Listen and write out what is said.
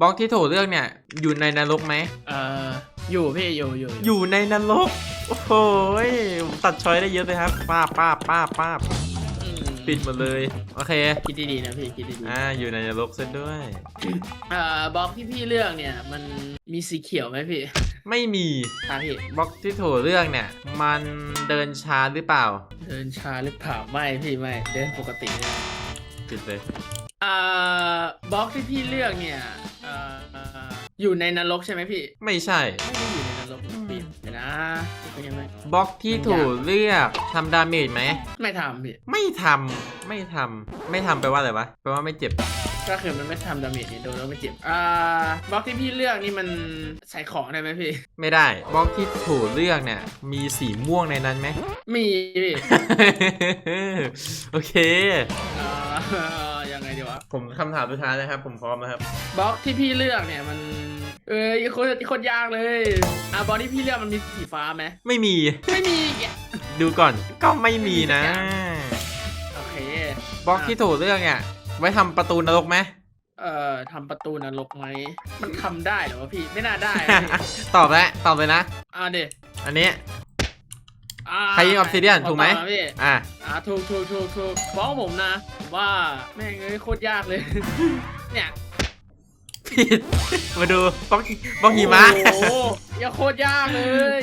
บล็อกที่ถูกเลือกเนี่ย อยู่ในนรกไหมเอ่ออยู่พี่อยู่อยู่อยู่ในนรก โอ้โหยตัดช้อยได้เยอะเลยครับ ป้าบป้าบป้าบป้าบอืมปิดหมดเลย โอเค คิดดีๆนะพี่คิดดีอ่าอยู่ในนรกซะด้วยๆเอ่อบล็อกที่พี่เลือกเนี่ย มันมีสีเขียวไหมพี่ไม่มีครับพี่บล็อกที่ถูกเลือกเนี่ย มันเดินช้าหรือเปล่า เดินช้าหรือเปล่าไม่พี่ไม่เดินปกติเลยปิดเลยอ่าบล็อกที่พี่เลือกเนี่ยเอ่อเอ่ ออยู่ในนรกใช่ไหมพี่ ไม่ใช่ ไม่ได้อยู่ในนรกปิดเดี๋ยวนะเป็นยังไงบล็อกที่ถูกเลือกทำดาเมจไหม ไม่ทำพี่ ไม่ทำไม่ทำไม่ทำแปลว่าอะไรวะแปลว่าไม่เจ็บ ก็คือมันไม่ทำดาเมจนี่โดนแล้วไม่เจ็บ อ่าบล็อกที่พี่เลือกนี่มันใส่ของได้ไหมพี่ ไม่ได้บล็อกที่ถูกเลือกเนี่ย มีสีม่วงในนั้นไหม มีพี่โอเคอ่ายังไงดีวะ ผมคำถามสุดท้ายนะครับ ผมพร้อมแล้วครับบล็อกที่พี่เลือกเนี่ยมัน เอ้ยโคตรโคตรยากเลย อะบล็อกที่พี่เลือกมันมีสีฟ้าไหมไม่มี ไม่มีอีกอะดูก่อนก็ไม่มีนะ โอเคบล็อกที่ถูกเลือกเนี่ย ไว้ทำประตูนรกไหม เอ่อทำประตูนรกไหมมันทำได้เหรอวะพี่ไม่น่าได้นะพี่ตอบแล้วตอบเลยนะ อ่าเด็อันนี้อ่าใครยิง Obsidian ถูกไหมขอตอบนะพี่อะ อ่าถูกถูกถูกถูกบล็อกผมนะผมว่าแม่งเอ้ยโคตรยากเลย เนี่ยผิด มาดูบล็อกบล็อกหิมะ โอ้โหอย่าโคตรยากเลย